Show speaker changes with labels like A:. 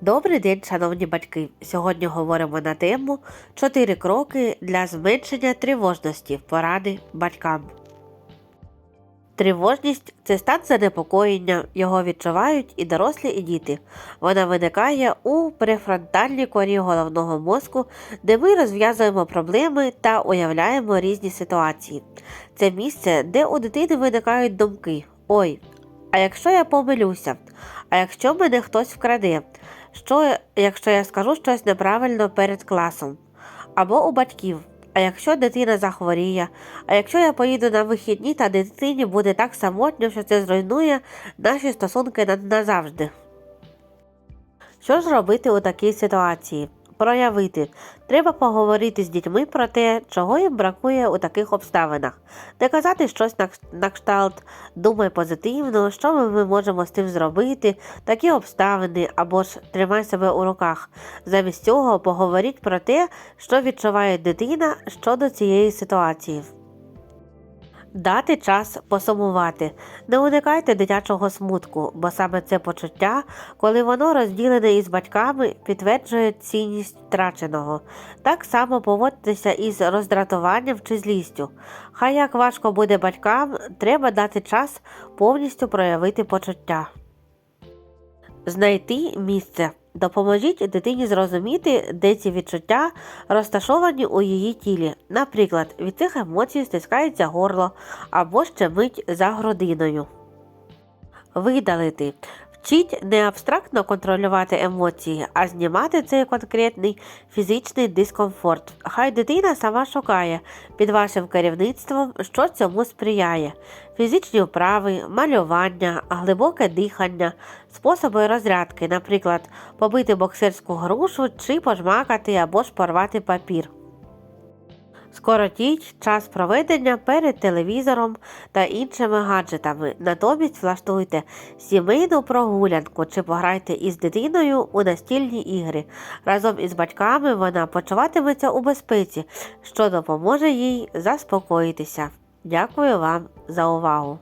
A: Добрий день, шановні батьки! Сьогодні говоримо на тему 4 кроки для зменшення тривожності поради батькам. Тривожність це стан занепокоєння, його відчувають і дорослі, і діти. Вона виникає у префронтальній корі головного мозку, де ми розв'язуємо проблеми та уявляємо різні ситуації. Це місце, де у дитини виникають думки: ой, а якщо я помилюся, а якщо мене хтось вкраде, що якщо я скажу щось неправильно перед класом, або у батьків. А якщо дитина захворіє, а якщо я поїду на вихідні, та дитині буде так самотньо, що це зруйнує наші стосунки назавжди. Що ж робити у такій ситуації? Проявити. Треба поговорити з дітьми про те, чого їм бракує у таких обставинах. Не казати щось на, кшталт думай позитивно, що ми, можемо з тим зробити, такі обставини або ж тримай себе у руках. Замість цього поговоріть про те, що відчуває дитина щодо цієї ситуації. Дати час посумувати. Не уникайте дитячого смутку, бо саме це почуття, коли воно розділене із батьками, підтверджує цінність втраченого. Так само поводьтеся із роздратуванням чи злістю. Хай як важко буде батькам, треба дати час повністю проявити почуття. Знайти місце. Допоможіть дитині зрозуміти, де ці відчуття розташовані у її тілі. Наприклад, від цих емоцій стискається горло або щемить за грудиною. Видалити. Вчіть не абстрактно контролювати емоції, а знімати цей конкретний фізичний дискомфорт. Хай дитина сама шукає під вашим керівництвом, що цьому сприяє. Фізичні вправи, малювання, глибоке дихання, способи розрядки, наприклад, побити боксерську грушу чи пожмакати або ж порвати папір. Скоротіть час проведення перед телевізором та іншими гаджетами. Натомість влаштуйте сімейну прогулянку чи пограйте із дитиною у настільні ігри. Разом із батьками вона почуватиметься у безпеці, що допоможе їй заспокоїтися. Дякую вам за увагу!